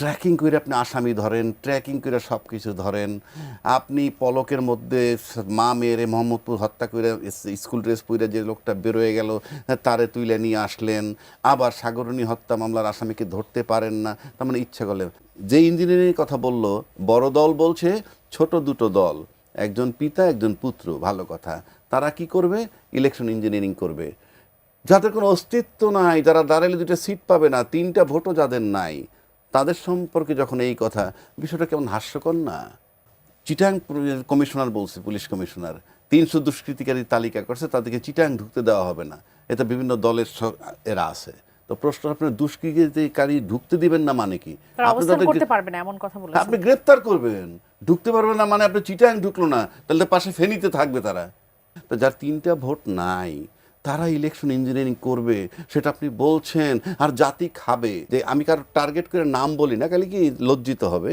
Tracking করে আপনি আসামি ধরেন, ট্র্যাকিং করে সব কিছু ধরেন। আপনি পলকের মধ্যে মা, মেয়েরে মোহাম্মদপুর হত্যা করে স্কুল ড্রেস পরে যে লোকটা বেরোয় গেল, তারে তুলে নিয়ে আসলেন। আবার সাগরণী হত্যা মামলার আসামিকে ধরতে পারেন না, তার মানে ইচ্ছা করলেন যে ইঞ্জিনিয়ারিং কথা বলল, বড় দল বলছে, ছোট দুটো দল, একজন পিতা, একজন পুত্র, ভালো কথা। তারা কি করবে? ইলেকশন ইঞ্জিনিয়ারিং করবে। যাদের কোনো অস্তিত্ব নাই, যারা দাঁড়ালে দুটো সিট পাবে না, তিনটা ভোটও যাদের নাই তাদের সম্পর্কে যখন এই কথা বিষয়টা কেমন হাস্যকর না? চিটাং কমিশনার বলছে পুলিশ কমিশনার তিনশো দুষ্কৃতিকারী তালিকা করছে তাদেরকে চিটাং ঢুকতে দেওয়া হবে না। এতে বিভিন্ন দলের এরা আছে। তো প্রশ্ন আপনার দুষ্কৃতিকারী ঢুকতে দিবেন না মানে কি? আপনি গ্রেপ্তার করবেন। ঢুকতে পারবেন না মানে আপনি চিটাং ঢুকলো না তাহলে তো পাশে ফেনীতে থাকবে তারা। তো যার তিনটা ভোট নাই তারা ইলেকশন ইঞ্জিনিয়ারিং করবে, সেটা আপনি বলছেন, আর জাতি খাবে। যে আমি কারও টার্গেট করে নাম বলি না, খালি কি লজ্জিত হবে?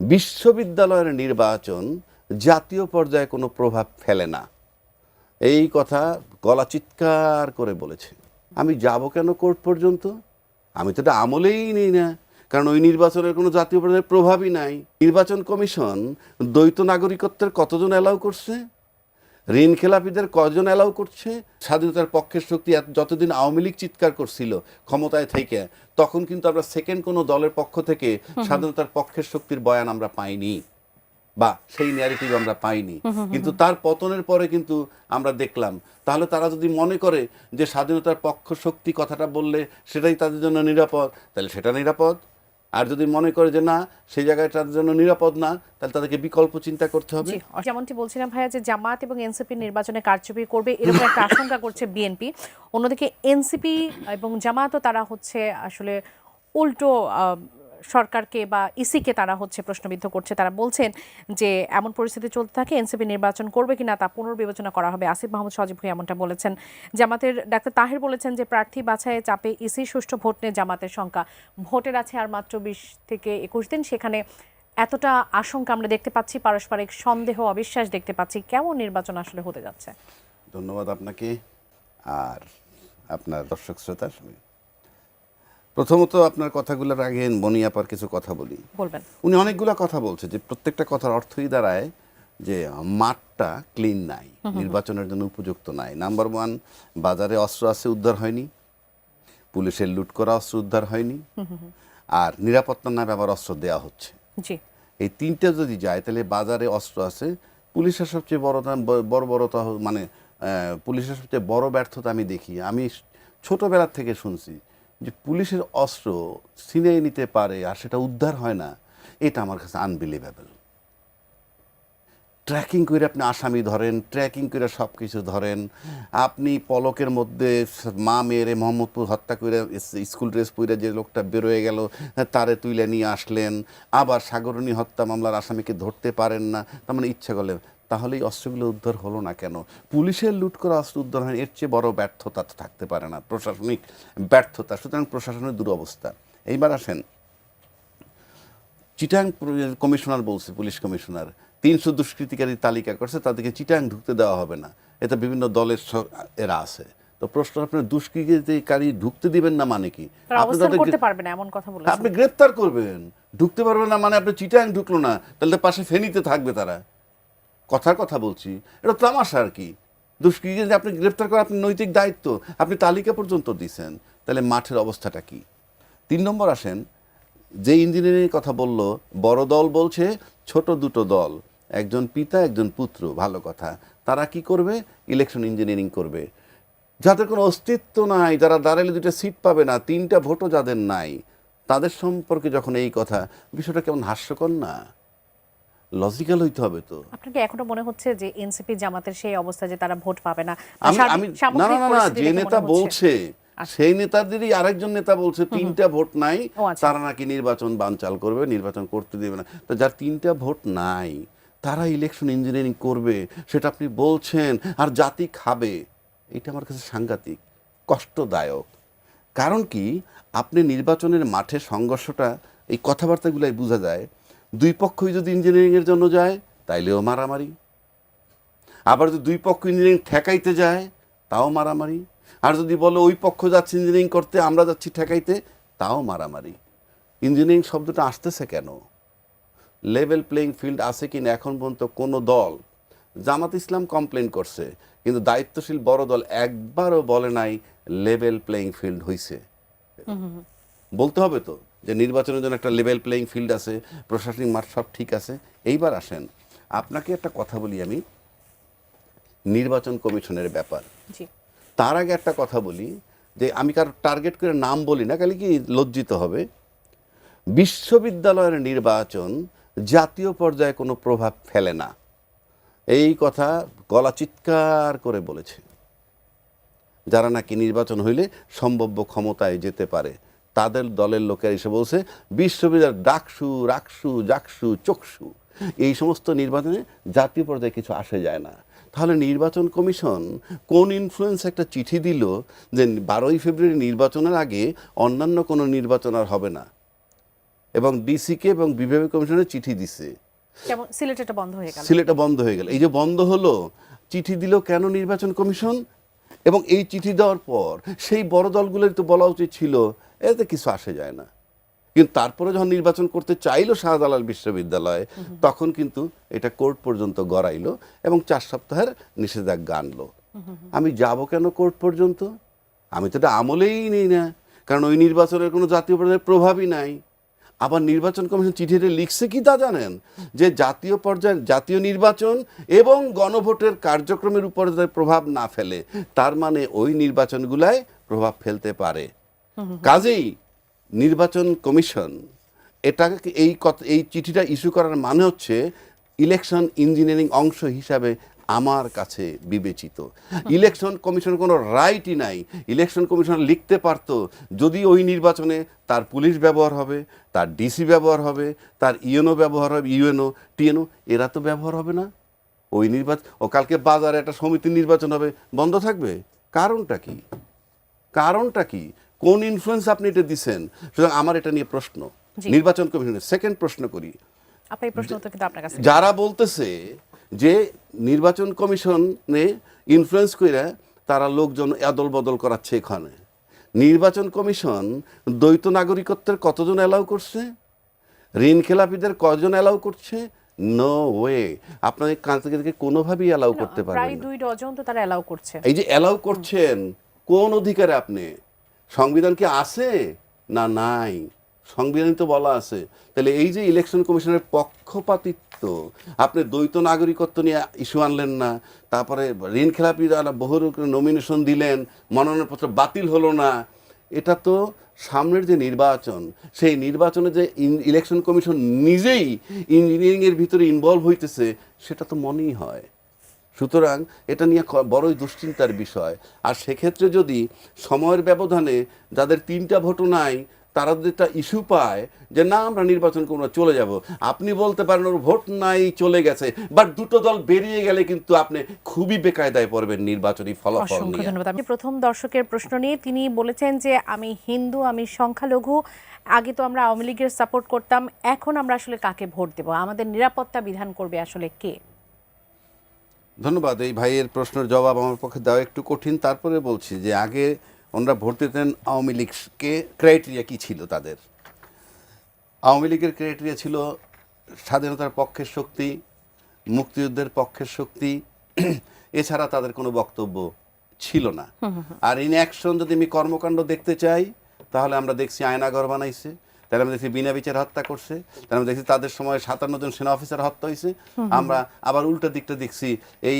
বিশ্ববিদ্যালয়ের নির্বাচন জাতীয় পর্যায়ে কোনো প্রভাব ফেলে না। এই কথা গলা চিৎকার করে বলেছে। আমি যাব কেন কোর্ট পর্যন্ত? আমি তো এটা আমলেই নিই না, কারণ ওই নির্বাচনের কোনো জাতীয় পর্যায়ে প্রভাবই নাই। নির্বাচন কমিশন দ্বৈত নাগরিকত্বের কতজন অ্যালাউ করছে? ঋণ খেলাপিদের কজন অ্যালাউ করছে? স্বাধীনতার পক্ষের শক্তি যতদিন আওয়ামী লীগ চিৎকার করছিল ক্ষমতায় থেকে তখন কিন্তু আমরা সেকেন্ড কোনো দলের পক্ষ থেকে স্বাধীনতার পক্ষের শক্তির বয়ান আমরা পাইনি। বা সেই ন্যারেটিভ আমরা পাইনি। কিন্তু তার পতনের পরে কিন্তু আমরা দেখলাম তাহলে তারা যদি মনে করে যে স্বাধীনতার পক্ষ শক্তি কথাটা বললে সেটাই তাদের জন্য নিরাপদ তাহলে সেটা নিরাপদ। আর যদি মনে করে যে না, সেই জায়গাটার তাদের জন্য নিরাপদ না, তাহলে তাদেরকে বিকল্প চিন্তা করতে হবে। যেমনটি বলছিলাম ভাইয়া যে জামাত এবং এনসিপি নির্বাচনে কারচুপি করবে, এরকম একটা আশঙ্কা করছে বিএনপি। অন্যদিকে এনসিপি এবং জামাতও তারা হচ্ছে আসলে উল্টো সরকারকে বা ইসিকে তারা হচ্ছে প্রশ্নবিদ্ধ করছে। তারা বলছেন যে, এমন পরিস্থিতি চলতে থাকে এনসিপি নির্বাচন করবে কিনা তা পুনর্বিবেচনা করা হবে। আসিফ মাহমুদ সজীব ভুঁইয়া এমনটা বলেছেন। জামাতের ডাক্তার তাহের বলেছেন যে, প্রার্থী বাছাইয়ে চাপে ইসি সুষ্ঠু ভোট নিয়ে জামাতের সংখ্যা ভোটের আছে আর মাত্র বিশ থেকে একুশ দিন। সেখানে এতটা আশঙ্কা আমরা দেখতে পাচ্ছি, পারস্পরিক সন্দেহ, অবিশ্বাস দেখতে পাচ্ছি। কেমন নির্বাচন আসলে হতে যাচ্ছে? ধন্যবাদ আপনাকে। আর আপনার দর্শক শ্রোতা প্রথমত আপনার কথাগুলোর আগে মনিয়াপার কিছু কথা বলি। বলবেন। উনি অনেকগুলো কথা বলছে যে প্রত্যেকটা কথার অর্থই দাঁড়ায় যে মাঠটা ক্লিন নাই নির্বাচনের জন্য উপযুক্ত নাই। নাম্বার ওয়ান বাজারে অস্ত্র আছে উদ্ধার হয়নি। পুলিশের লুট করা অস্ত্র উদ্ধার হয়নি। আর নিরাপত্তার নামে আবার অস্ত্র দেওয়া হচ্ছে। এই তিনটে যদি যায় তাহলে বাজারে অস্ত্র আছে। পুলিশের সবচেয়ে বড় বড় বড়তা মানে পুলিশের সবচেয়ে বড় ব্যর্থতা আমি দেখি। আমি ছোটবেলার থেকে শুনছি যে পুলিশের অস্ত্র ছিনিয়ে নিতে পারে আর সেটা উদ্ধার হয় না, এটা আমার কাছে আনবিলিভেবল ট্র্যাকিং করে আপনি আসামি ধরেন, ট্র্যাকিং করে সব কিছু ধরেন। আপনি পলকের মধ্যে মা, মেয়েরে মোহাম্মদপুর হত্যা করে স্কুল ড্রেস পরে যে লোকটা বেরোয় গেল, তারে তুলে নিয়ে আসলেন। আবার সাগরণী হত্যা মামলার আসামিকে ধরতে পারেন না, তার মানে ইচ্ছা করলেন তাহলে এই অস্ত্রগুলো উদ্ধার হলো না কেন? পুলিশের লুট করা অস্ত্র উদ্ধার হয়, এর চেয়ে বড় ব্যর্থতা তো থাকতে পারে না, প্রশাসনিক ব্যর্থতা। সুতরাং প্রশাসনের দুরবস্থা। এইবার আসেন, চিটাং কমিশনার বলছে, পুলিশ কমিশনার তিনশো দুষ্কৃতিকারী তালিকা করছে তাদেরকে চিটাং ঢুকতে দেওয়া হবে না। এতে বিভিন্ন দলের এরা আছে। তো প্রশ্ন আপনার দুষ্কৃতিকারী ঢুকতে দিবেন না মানে কি? আপনি আপনি গ্রেপ্তার করবেন। ঢুকতে পারবেন না মানে আপনি চিটাং ঢুকলো না তাহলে পাশে ফেনীতে থাকবে তারা। কথার কথা বলছি এটা তামাশা আর কি। দুষ্কৃতি আপনি গ্রেপ্তার করা আপনি নৈতিক দায়িত্ব। আপনি তালিকা পর্যন্ত দিছেন তাহলে মাঠের অবস্থাটা কি? তিন নম্বর আসেন যে ইঞ্জিনিয়ারিং কথা বলল বড় দল বলছে ছোট দুটো দল। একজন পিতা একজন পুত্র ভালো কথা। তারা কি করবে? ইলেকশন ইঞ্জিনিয়ারিং করবে। যাদের কোনো অস্তিত্ব নাই যারা দাঁড়ালে দুটো সিট পাবে না তিনটা ভোটও যাদের নাই তাদের সম্পর্কে যখন এই কথা বিষয়টা কেমন হাস্যকর না? লজিক্যাল হইতে হবে তো। আপনাকে এখনও মনে হচ্ছে যে এনসিপি জামাতের সেই অবস্থা যে তারা ভোট পাবে না? আমি আমি না না না না যে নেতা বলছে আচ্ছা। সেই নেতাদেরই আরেকজন নেতা বলছে তিনটা ভোট নাই আচ্ছা। তারা নাকি নির্বাচন বানচাল করবে নির্বাচন করতে দেবে না। তো যার তিনটা ভোট নাই তারা ইলেকশন ইঞ্জিনিয়ারিং করবে, সেটা আপনি বলছেন, আর জাতি খাবে, এটা আমার কাছে সাংঘাতিক, কষ্টদায়ক। কারণ কি? আপনি নির্বাচনের মাঠে সংঘর্ষটা, এই কথাবার্তাগুলাই বোঝা যায়, দুই পক্ষই যদি ইঞ্জিনিয়ারিংয়ের জন্য যায়, তাইলেও মারামারি। আবার যদি দুই পক্ষ ইঞ্জিনিয়ারিং ঠেকাইতে যায়, তাও মারামারি। আর যদি বলো ওই পক্ষ যাচ্ছে ইঞ্জিনিয়ারিং করতে, আমরা যাচ্ছি ঠেকাইতে, তাও মারামারি। ইঞ্জিনিয়ারিং শব্দটা আসতেছে কেন? লেভেল প্লেইং ফিল্ড আছে কিনা এখন পর্যন্ত কোনো দল জামাত ইসলাম কমপ্লেন করছে কিন্তু দায়িত্বশীল বড় দল একবারও বলে নাই লেভেল প্লেইং ফিল্ড হইছে। বলতে হবে তো যে নির্বাচনের জন্য একটা লেভেল প্লেইং ফিল্ড আছে প্রশাসনিক মাঠ সব ঠিক আছে। এইবার আসেন আপনাকে একটা কথা বলি আমি নির্বাচন কমিশনের ব্যাপার। তার আগে একটা কথা বলি যে আমি কার টার্গেট করে নাম বলি না খালি কি লজ্জিত হবে? বিশ্ববিদ্যালয়ের নির্বাচন জাতীয় পর্যায়ে কোনো প্রভাব ফেলে না। এই কথা গলা চিৎকার করে বলেছে। যারা নাকি নির্বাচন হইলে সম্ভাব্য ক্ষমতায় যেতে পারে, তাদের দলের লোকেরা এসে বলছে বিশ্ববিদ্যালয় ডাকসু, রাকসু, জাকসু, চকসু, এই সমস্ত নির্বাচনে জাতীয় পর্যায়ে কিছু আসে যায় না। তাহলে নির্বাচন কমিশন কোন ইনফ্লুয়েন্স একটা চিঠি দিল যে বারোই ফেব্রুয়ারি নির্বাচনের আগে অন্যান্য কোনো নির্বাচন আর হবে না? এবং ডিসিকে এবং বিভাগীয় কমিশনের চিঠি দিছে। সিলেটেটা বন্ধ হয়ে গেল। সিলেটে বন্ধ হয়ে গেল। এই যে বন্ধ হলো চিঠি দিল কেন নির্বাচন কমিশন? এবং এই চিঠি দেওয়ার পর সেই বড় দলগুলোর তো বলা উচিত ছিল এতে কিছু আসে যায় না। কিন্তু তারপরে যখন নির্বাচন করতে চাইলো শাহজালাল বিশ্ববিদ্যালয় তখন কিন্তু এটা কোর্ট পর্যন্ত গড়াইল এবং চার সপ্তাহের নিষেধাজ্ঞা আনলো। আমি যাব কেন কোর্ট পর্যন্ত? আমি তো এটা আমলেই নেই না কারণ ওই নির্বাচনের কোনো জাতীয় পর্যায়ে প্রভাবই নাই। আবার নির্বাচন কমিশন চিঠিতে লিখছে কি তা জানেন? যে জাতীয় পর্যায়ে জাতীয় নির্বাচন এবং গণভোটের কার্যক্রমের উপর প্রভাব না ফেলে, তার মানে ওই নির্বাচনগুলায় প্রভাব ফেলতে পারে। কাজেই নির্বাচন কমিশন, এটাকে এই কথা, এই চিঠিটা ইস্যু করার মানে হচ্ছে ইলেকশন ইঞ্জিনিয়ারিং অংশ হিসাবে আমার কাছে বিবেচিত। ইলেকশন কমিশন কোনো রাইটই নাই। ইলেকশন কমিশন লিখতে পারতো যদি ওই নির্বাচনে তার পুলিশ ব্যবহার হবে তার ডিসি ব্যবহার হবে তার ইউএনও ব্যবহার হবে ইউএনও টিএনও এরা তো ব্যবহার হবে না। ওই নির্বাচন ও কালকে বাজারে একটা সমিতির নির্বাচন হবে বন্ধ থাকবে? কারণটা কি? কারণটা কি? কোন ইনফ্লুয়েন্স আপনি এটা দিচ্ছেন সুতরাং আমার এটা নিয়ে প্রশ্ন। নির্বাচন কমিশনের সেকেন্ড প্রশ্ন করি। যারা বলতেছে যে নির্বাচন কমিশনে ইনফ্লুয়েন্স করে তারা লোকজন আদল বদল করাচ্ছে এখানে। নির্বাচন কমিশন দ্বৈত নাগরিকত্বের কতজন অ্যালাউ করছে? ঋণ খেলাপিদের কজন অ্যালাউ করছে? নো ওয়ে আপনাদের কাছ থেকে কোনোভাবেই অ্যালাউ করতে পারবেন দুই ডজন তো তারা অ্যালাউ করছে। এই যে অ্যালাউ করছেন কোন অধিকারে আপনি? সংবিধান কি আছে? না নাই। সংবিধান তো বলা আছে। তাহলে এই যে ইলেকশন কমিশনের পক্ষপাতিত্ব, আপনি দ্বৈত নাগরিকত্ব নিয়ে ইস্যু আনলেন না, তারপরে ঋণ খেলাপি বহু নমিনেশন দিলেন, মনোনয়নপত্র বাতিল হলো না, এটা তো সামনের যে নির্বাচন, সেই নির্বাচনে যে ইলেকশন কমিশন নিজেই ইঞ্জিনিয়ারিংয়ের ভিতরে ইনভলভ হইতেছে, সেটা তো মনেই হয়। সুতরাং এটা নিয়ে বড়ই দুশ্চিন্তার বিষয়। আর সেক্ষেত্রে যদি সময়ের ব্যবধানে যাদের তিনটা ভোটও নাই তারা যদি একটা ইস্যু পায় যে না আমরা নির্বাচন করব চলে যাব। আপনি বলতে পারেন ওর ভোট নাই চলে গেছে। বাট দুটো দল বেরিয়ে গেলে কিন্তু আপনি খুবই বেকায়দায় পড়বেন নির্বাচনী ফলাফল নিয়ে। ধন্যবাদ। আমি প্রথম দর্শকের প্রশ্ন নিয়ে তিনি বলেছেন যে আমি হিন্দু আমি সংখ্যালঘু আগে তো আমরা আওয়ামী লীগের সাপোর্ট করতাম এখন আমরা আসলে কাকে ভোট দেব? আমাদের নিরাপত্তা বিধান করবে আসলে কে? ধন্যবাদ। এই ভাইয়ের প্রশ্নের জবাব আমার পক্ষে দেওয়া একটু কঠিন। তারপরে বলছি যে আগে ওনারা ভোট দিতেন আওয়ামী লীগকে ক্রাইটেরিয়া কী ছিল তাদের? আওয়ামী লীগের ক্রাইটেরিয়া ছিল স্বাধীনতার পক্ষের শক্তি মুক্তিযুদ্ধের পক্ষের শক্তি এছাড়া তাদের কোনো বক্তব্য ছিল না। আর ইন অ্যাকশন যদি আমি কর্মকাণ্ড দেখতে চাই তাহলে আমরা দেখছি আয়নাগর বানাইছে। তাহলে আমরা দেখছি বিনা বিচার হত্যা করছে তাহলে আমরা দেখছি তাদের সময় সাতান্ন জন সেনা অফিসার হত্যা হয়েছে আমরা আবার উল্টো দিকটা দেখছি এই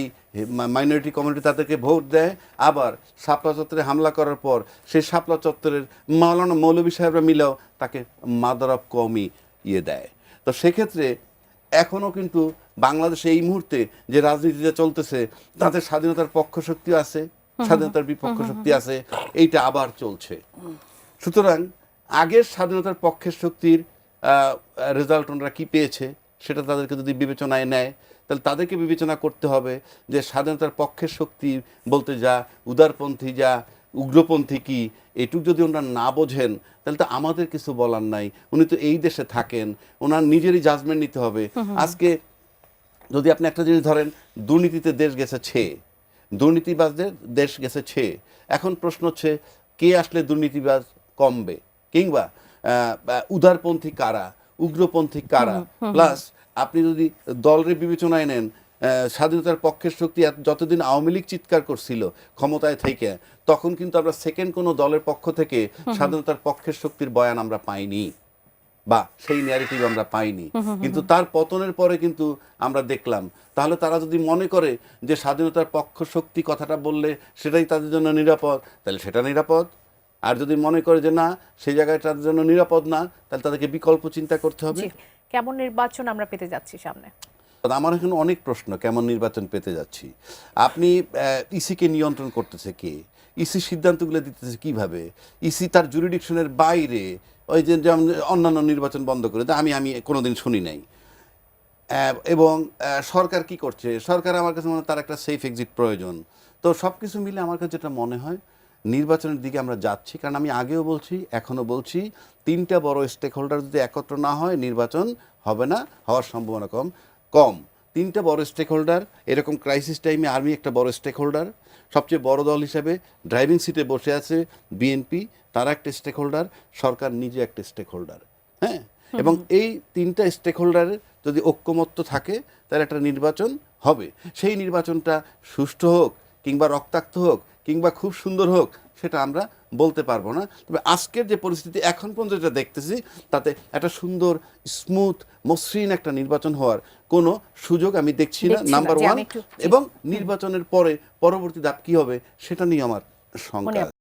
মাইনরিটি কমিউনিটি তাদেরকে ভোট দেয় আবার শাপলা চত্বরে হামলা করার পর সেই শাপলা চত্বরের মাওলানা মৌলবী সাহেবরা মিলেও তাকে মাদার অফ কমি ইয়ে দেয়। তো সেক্ষেত্রে এখনও কিন্তু বাংলাদেশে এই মুহূর্তে যে রাজনীতিটা চলতেছে তাদের স্বাধীনতার পক্ষ শক্তি আছে স্বাধীনতার বিপক্ষ শক্তি আছে এইটা আবার চলছে। সুতরাং আগের স্বাধীনতার পক্ষের শক্তির রেজাল্ট ওনারা কী পেয়েছে সেটা তাদেরকে যদি বিবেচনায় নেয় তাহলে তাদেরকে বিবেচনা করতে হবে যে স্বাধীনতার পক্ষের শক্তি বলতে যা উদারপন্থী যা উগ্রপন্থী কি এটুক যদি ওনারা না বোঝেন তাহলে তো আমাদের কিছু বলার নাই। উনি তো এই দেশে থাকেন ওনার নিজেরই জাজমেন্ট নিতে হবে। আজকে যদি আপনি একটা জিনিস ধরেন দুর্নীতিতে দেশ গেছে ছে দুর্নীতিবাজদের দেশ গেছে ছে। এখন প্রশ্ন হচ্ছে কে আসলে দুর্নীতিবাজ কমবে? কিংবা উদারপন্থী কারা উগ্রপন্থী কারা প্লাস আপনি যদি দলের বিবেচনায় নেন স্বাধীনতার পক্ষের শক্তি যতদিন আওয়ামী লীগ চিৎকার করছিল ক্ষমতায় থেকে তখন কিন্তু আমরা সেকেন্ড কোনো দলের পক্ষ থেকে স্বাধীনতার পক্ষের শক্তির বয়ান আমরা পাইনি বা সেই ন্যারেটিভ আমরা পাইনি। কিন্তু তার পতনের পরে কিন্তু আমরা দেখলাম তাহলে তারা যদি মনে করে যে স্বাধীনতার পক্ষ শক্তি কথাটা বললে সেটাই তাদের জন্য নিরাপদ তাহলে সেটা নিরাপদ। আর যদি মনে করে যে না সেই জায়গাটার জন্য নিরাপদ না তাহলে তাদেরকে বিকল্প চিন্তা করতে হবে। কেমন নির্বাচন আমরা পেতে যাচ্ছি সামনে? আমার এখন অনেক প্রশ্ন কেমন নির্বাচন পেতে যাচ্ছি? আপনি ইসিকে নিয়ন্ত্রণ করতেছে কে? ইসি সিদ্ধান্তগুলো দিতেছে কীভাবে? ইসি তার জুরিডিকশনের বাইরে ওই যে যেমন অন্যান্য নির্বাচন বন্ধ করে আমি আমি কোনোদিন শুনি নাই। এবং সরকার কি করছে? সরকার আমার কাছে মনে হয় তার একটা সেফ এক্সিট প্রয়োজন। তো সব কিছু মিলে আমার কাছে যেটা মনে হয় নির্বাচনের দিকে আমরা যাচ্ছি কারণ আমি আগেও বলছি এখনও বলছি তিনটা বড় স্টেক হোল্ডার যদি একত্র না হয় নির্বাচন হবে না হওয়ার সম্ভাবনা কম কম। তিনটা বড় স্টেক হোল্ডার এরকম ক্রাইসিস টাইমে আর্মি একটা বড় স্টেক হোল্ডার সবচেয়ে বড় দল হিসেবে ড্রাইভিং সিটে বসে আছে বিএনপি তারা একটা স্টেক হোল্ডার সরকার নিজে একটা স্টেক হোল্ডার হ্যাঁ এবং এই তিনটা স্টেক হোল্ডারের যদি ঐক্যমত্য থাকে তাহলে একটা নির্বাচন হবে। সেই নির্বাচনটা সুষ্ঠু হোক কিংবা রক্তাক্ত হোক কিংবা খুব সুন্দর হোক সেটা আমরা বলতে পারব না তবে আজকের যে পরিস্থিতি এখন পর্যন্ত যেটা দেখতেছি তাতে একটা সুন্দর স্মুথ মসৃণ একটা নির্বাচন হওয়ার কোনো সুযোগ আমি দেখছি না নাম্বার ওয়ান। এবং নির্বাচনের পরে পরবর্তী ধাপ কি হবে সেটা নিয়ে আমার সংখ্যা শঙ্কা।